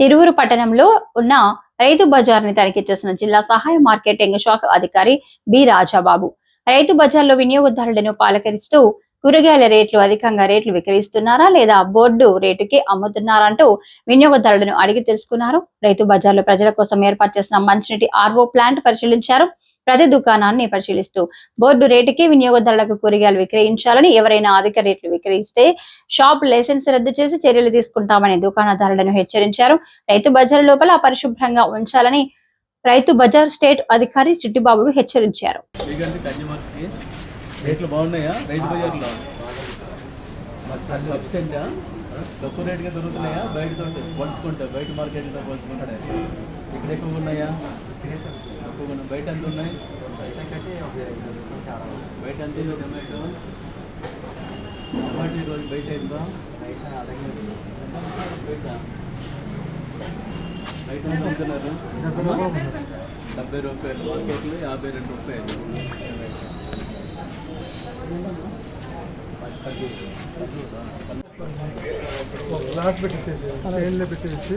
తిరువురు పట్టణంలో ఉన్న రైతు బజార్ని తనిఖీ చేసిన జిల్లా సహాయ మార్కెటింగ్ శాఖ అధికారి బి రాజాబాబు. రైతు బజార్లో వినియోగదారులను పాలకరిస్తూ కూరగాయల రేట్లు అధికంగా రేట్లు విక్రయిస్తున్నారా లేదా బోర్డు రేటుకి అమ్ముతున్నారంటూ వినియోగదారులను అడిగి తెలుసుకున్నారు. రైతు బజార్లో ప్రజల కోసం ఏర్పాటు చేసిన మంచినీటి ఆర్వో ప్లాంట్ పరిశీలించారు. ప్రతి దుకాణాన్ని పరిశీలిస్తూ బోర్డు రేటుకి వినియోగదారులకు కూరగాయలు విక్రయించాలని ఎవరైనా అధిక రేట్లు విక్రయిస్తే షాప్ లైసెన్స్ రద్దు చేసి చర్యలు తీసుకుంటామని దుకాణదారులను హెచ్చరించారు. రైతు బజార్ లోపల అపరిశుభ్రంగా ఉంచాలని రైతు బజార్ స్టేట్ అధికారి చిట్టిబాబుడు హెచ్చరించారు. రేట్లు బాగున్నాయా? రైతు బజార్లో? అబ్సెంటా తక్కువ రేటుగా దొరుకుతున్నాయా? బయట బయట మార్కెట్లో ఇక్కడ ఎక్కువ ఉన్నాయా? ఉన్నాయి బయట ఎంత ఉన్నాయి? బయట ఎంత టమాటో టమాటో ఈరోజు బయట ఎంత? బయట బయట ఎంత అమ్ముతున్నారు? డెబ్బై రూపాయలు. మార్కెట్లో యాభై రెండు రూపాయలు. గ్లాస్ పెట్టేసి. పెట్టేసి